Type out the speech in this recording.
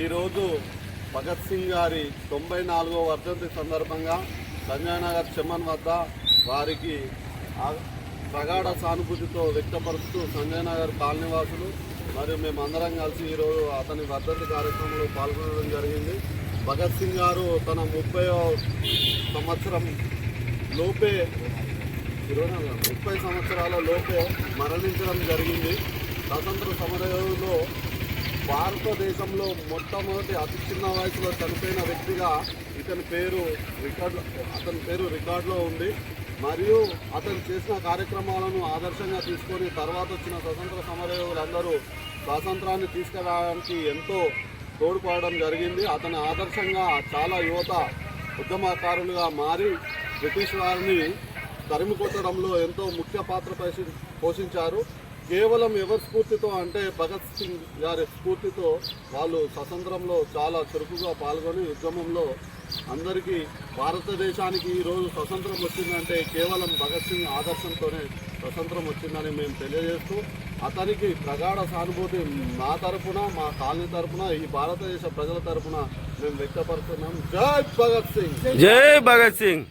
ఈరోజు భగత్ సింగ్ గారి తొంభై నాలుగో వర్ధంతి సందర్భంగా సంజయ్ నగర్ చెమ్మన్ వద్ద వారికి ప్రగాఢ సానుభూతితో వ్యక్తపరుస్తూ సంజయ్ నగర్ కాలనీవాసులు మరియు మేమందరం కలిసి ఈరోజు అతని వర్ధంతి కార్యక్రమంలో పాల్గొనడం జరిగింది. భగత్ సింగ్ గారు తన ముప్పై సంవత్సరం లోపే ఇరవై ముప్పై సంవత్సరాల లోపే మరణించడం జరిగింది. స్వతంత్ర సమరంలో భారతదేశంలో మొట్టమొదటి అతి చిన్న వయసులో చనిపోయిన వ్యక్తిగా ఇతని పేరు రికార్డు అతని పేరు రికార్డులో ఉంది. మరియు అతను చేసిన కార్యక్రమాలను ఆదర్శంగా తీసుకొని తర్వాత వచ్చిన స్వతంత్ర సమరయోగులందరూ స్వాతంత్రాన్ని తీసుకురావడానికి ఎంతో తోడ్పడడం జరిగింది. అతని ఆదర్శంగా చాలా యువత ఉద్యమకారులుగా మారి బ్రిటిష్ వారిని తరిమి కొట్టడంలో ఎంతో ముఖ్య పాత్ర పోషి- పోషించారు. కేవలం ఎవరి స్ఫూర్తితో అంటే భగత్ సింగ్ గారి స్ఫూర్తితో వాళ్ళు స్వతంత్రంలో చాలా చురుకుగా పాల్గొని ఉద్యమంలో అందరికీ భారతదేశానికి ఈరోజు స్వతంత్రం వచ్చిందంటే కేవలం భగత్ సింగ్ ఆదర్శంతోనే స్వతంత్రం వచ్చిందని మేము తెలియజేస్తూ అతనికి ప్రగాఢ సానుభూతి మా తరపున మా కాలనీ తరపున ఈ భారతదేశ ప్రజల తరపున మేము వ్యక్తపరుస్తున్నాం. జై భగత్ సింగ్! జై భగత్ సింగ్!